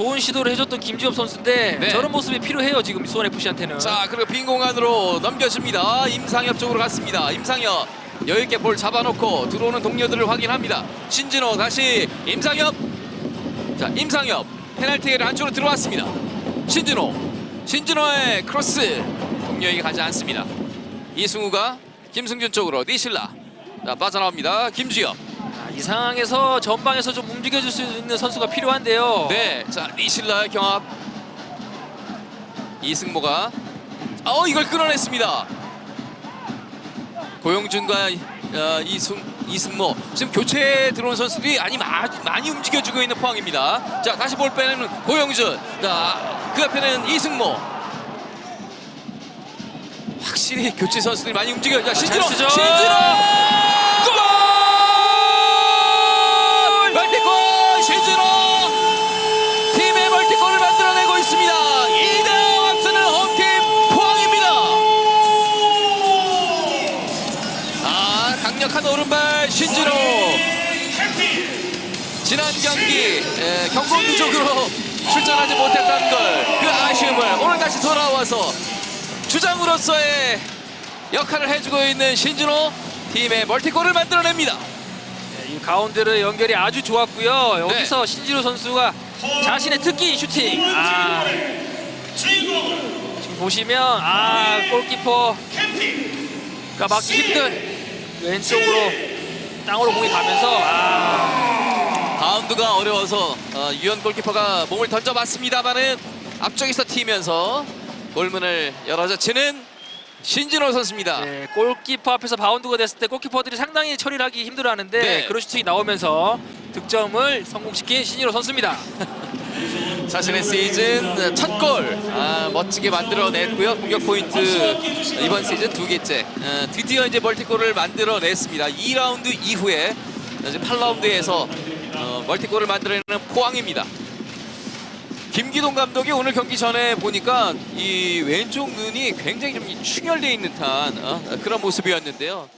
좋은 시도를 해줬던 김지엽 선수인데 네. 저런 모습이 필요해요 지금 수원 FC한테는. 자 그리고 빈 공간으로 넘겨줍니다. 임상엽 쪽으로 갔습니다. 임상엽 여유 있게 볼 잡아놓고 들어오는 동료들을 확인합니다. 신진호 다시 임상엽. 자 임상엽 페널티를 안쪽으로 들어왔습니다. 신진호 신진호의 크로스 동료에게 가지 않습니다. 이승우가 김승준 쪽으로 니실라 자 빠져나옵니다. 김주엽 아, 이 상황에서 전방에서 좀 움직여줄 수 있는 선수가 필요한데요. 네, 자 니실라의 경합 이승모가 어 이걸 끌어냈습니다. 고용준과 어, 이승 이승모 지금 교체에 들어온 선수들이 아니 마, 많이 움직여주고 있는 포항입니다. 자 다시 볼 빼는 고용준, 자그 앞에는 이승모. 확실히 교체 선수들이 많이 움직여. 자 신진호, 찬스죠. 신진호 강력한 오른발 신진호 지난 경기 에, 경고 누적으로 출전하지 못했던 걸 그 아쉬움을 오늘 다시 돌아와서 주장으로서의 역할을 해주고 있는 신진호 팀의 멀티골을 만들어냅니다. 네, 이 가운데로 연결이 아주 좋았고요. 여기서 신지로 선수가 자신의 특기 슈팅. 아, 지금 보시면 아 골키퍼가 막기 힘든 왼쪽으로 땅으로 공이 가면서 아, 바운드가 어려워서 어, 유현 골키퍼가 몸을 던져봤습니다만은 앞쪽에서 튀면서 골문을 열어젖히는 신진호 선수입니다. 네, 골키퍼 앞에서 바운드가 됐을 때 골키퍼들이 상당히 처리를 하기 힘들어하는데 네. 그런 슈팅이 나오면서 득점을 성공시킨 신지로 선수입니다. 자신의 시즌 첫 골 아, 멋지게 만들어냈고요. 공격 포인트 이번 시즌 두 개째. 어, 드디어 이제 멀티골을 만들어냈습니다. 2라운드 이후에 이제 8라운드에서 어, 멀티골을 만들어내는 포항입니다. 김기동 감독이 오늘 경기 전에 보니까 이 왼쪽 눈이 굉장히 좀 충혈되어 있는 듯한 어, 그런 모습이었는데요.